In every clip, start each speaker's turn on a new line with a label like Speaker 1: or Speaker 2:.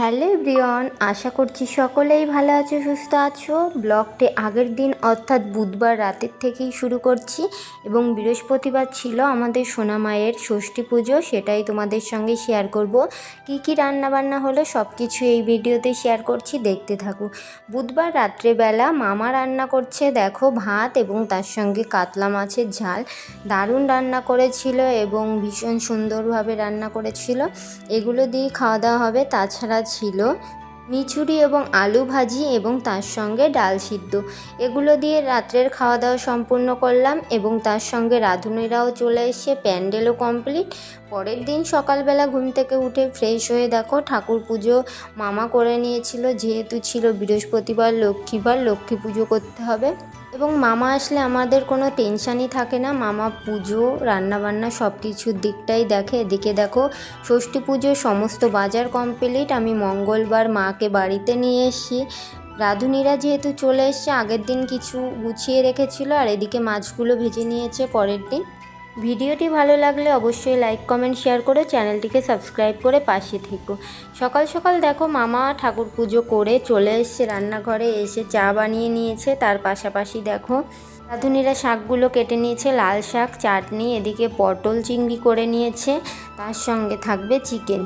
Speaker 1: Hello Brian আশা করছি সকলেই ভালো আছো, সুস্থ আছো। ব্লগটি আগের দিন, অর্থাৎ বুধবার রাতের থেকেই শুরু করছি এবং বৃহস্পতিবার ছিল আমাদের সোনামায়ের ষষ্ঠী পুজো, সেটাই তোমাদের সঙ্গে শেয়ার করব। কি কি রান্না বান্না হলো সব কিছু এই ভিডিওতে শেয়ার করছি, দেখতে থাকো। বুধবার রাত্রেবেলা মামা রান্না করছে, দেখো, ভাত এবং তার সঙ্গে কাতলা মাছের ঝাল। দারুণ রান্না করেছিল এবং ভীষণ সুন্দরভাবে রান্না করেছিল। এগুলো দিয়ে খাওয়া দাওয়া হবে। তাছাড়া ছিল মিচুরি এবং আলু ভাজি এবং তার সঙ্গে ডাল সিদ্ধ। এগুলো দিয়ে রাত্রের খাওয়া দাওয়া সম্পূর্ণ করলাম এবং তার সঙ্গে রাঁধুনিরাও চলে এসে প্যান্ডেলও কমপ্লিট। পরের দিন সকালবেলা ঘুম থেকে উঠে ফ্রেশ হয়ে দেখো ঠাকুর পুজো মামা করে নিয়েছিল, যেহেতু ছিল বৃহস্পতিবার, লক্ষ্মীবার, লক্ষ্মী পুজো করতে হবে। এবং মামা আসলে আমাদের কোনো টেনশানই থাকে না। মামা পুজো, রান্নাবান্না সব কিছুর দিকটাই দেখে। এদিকে দেখো, ষষ্ঠী পুজোর সমস্ত বাজার কমপ্লিট আমি মঙ্গলবার মাকে বাড়িতে নিয়ে এসেছি। রাঁধুনিরা যেহেতু চলে এসছে, আগের দিন কিছু গুছিয়ে রেখেছিল, আর এদিকে মাছগুলো ভেজে নিয়েছে পরের দিন। ভিডিওটি ভালো লাগলে অবশ্যই লাইক কমেন্ট শেয়ার করে চ্যানেলটিকে সাবস্ক্রাইব করে পাশে থেকো। সকাল সকাল দেখো মামা ঠাকুর পুজো করে চলে এসছে, রান্নাঘরে এসে চা বানিয়ে নিয়েছে। তার পাশাপাশি দেখো রাঁধুনিরা শাকগুলো কেটে নিয়েছে, লাল শাক, চাটনি, এদিকে পটল চিংড়ি করে নিয়েছে, তার সঙ্গে থাকবে চিকেন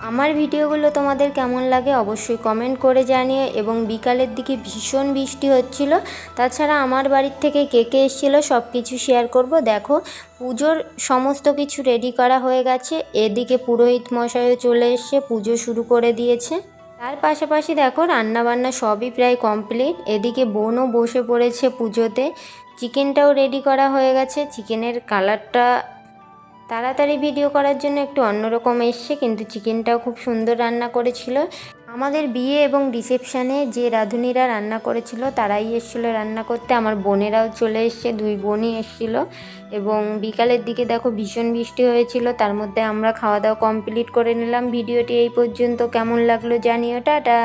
Speaker 1: আমার ভিডিওগুলো তোমাদের কেমন লাগে অবশ্যই কমেন্ট করে জানিও এবং বিকালের দিকে ভীষণ বৃষ্টি হচ্ছিল। তাছাড়া আমার বাড়ির থেকে কে কে এসেছিল সব কিছু শেয়ার করব। দেখো, পুজোর সমস্ত কিছু রেডি করা হয়ে গেছে। এদিকে পুরোহিত মশাইও চলে এসছে, পুজো শুরু করে দিয়েছে। তার পাশাপাশি দেখো, রান্নাবান্না সবই প্রায় কমপ্লিট এদিকে বোনও বসে পড়েছে পুজোতে। চিকেনটাও রেডি করা হয়ে গেছে। চিকেনের কালারটা তাড়াতাড়ি ভিডিও করার জন্য একটু অন্যরকম এসছে, কিন্তু চিকেনটাও খুব সুন্দর রান্না করেছিল। আমাদের বিয়ে এবং রিসেপশানে যে রাঁধুনিরা রান্না করেছিল, তারাই এসেছিল রান্না করতে। আমার বোনেরাও চলে এসছে, দুই বোনই এসেছিল। এবং বিকালের দিকে দেখো ভীষণ বৃষ্টি হয়েছিল, তার মধ্যে আমরা খাওয়া দাওয়া কমপ্লিট করে নিলাম। ভিডিওটি এই পর্যন্ত। কেমন লাগল জানিও, টাটা!